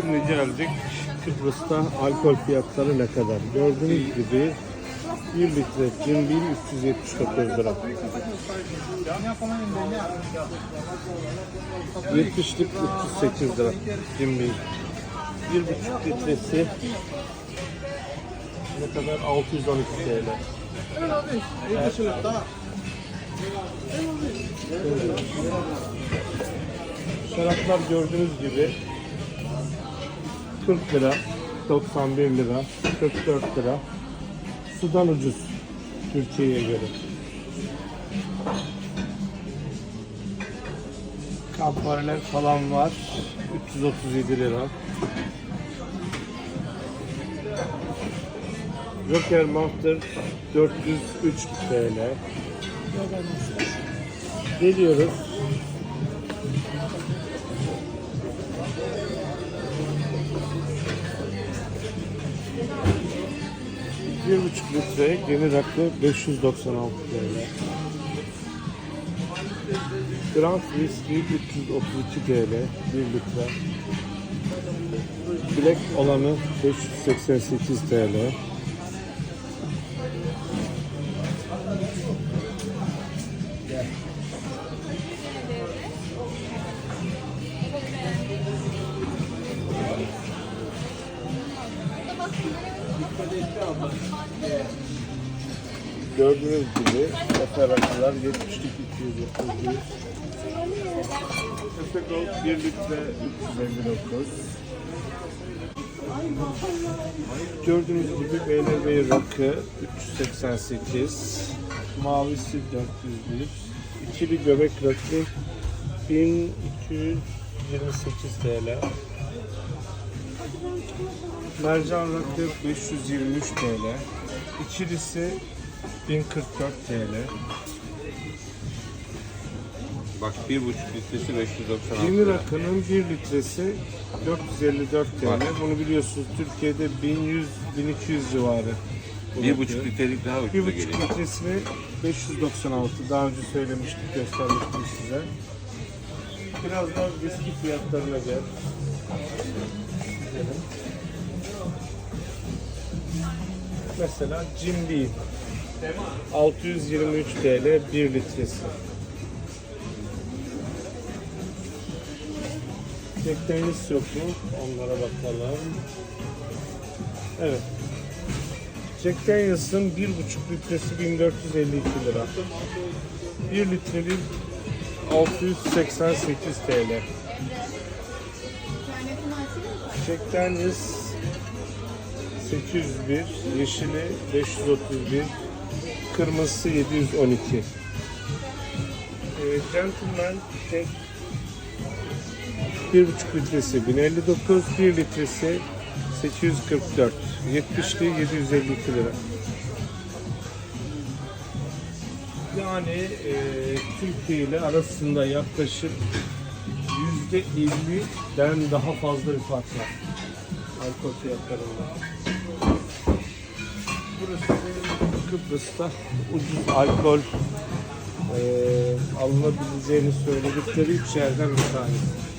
Şimdi geldik Kıbrıs'ta alkol fiyatları ne kadar? Gördüğünüz gibi 1 litre cin bir 379 lira. 70'lik 308 lira cin bir. 1,5 litresi ne kadar? 612 TL. Şaraplar gördüğünüz gibi 40 lira, 91 lira, 44 lira. Sudan ucuz Türkiye'ye göre. Kampareler falan var. 337 lira. Joker Monster 403 TL. Geliyoruz. Bir buçuk litre gemi rakı 596 TL. Grand Whisky 332 TL 1 litre. Black olanı 588 TL. Gördüğünüz gibi rakılar 70'lik 230 Efe Gold 1 litre 359 Gördüğünüz gibi BMW rakı 388 Mavisi 401 İkili göbek rakı 1228 TL Mercan rakı 523 TL İkilisi 1044 TL Bak bir buçuk litresi 596 Yeni rakının 1 litresi 454 TL. Bak. Bunu biliyorsunuz Türkiye'de 1100 1200 civarı. bu Bir rakı. buçuk litrelik daha ucuza buçuk geliyor. litresini 596. Daha önce söylemiştik, göstermiştim size. Birazdan viski fiyatlarına gel. Gidelim. Mesela Beam. 623 TL 1 litresi. Daniels yok mu? Onlara bakalım. Evet. Jack Daniels'ın 1,5 litresi 1452 lira. 1 litrelik 688 TL. Daniels 801, yeşili 531, kırmızısı 712. Ee, Gentleman Jack 1,5 litresi 1059, 1 litresi 844, 70'li 752 lira. Yani e, Türkiye ile arasında yaklaşık %50'den daha fazla bir fark var alkol fiyatlarında. Burası Kıbrıs'ta ucuz alkol e, alınabileceğini söyledikleri üç yerden bir tanesi.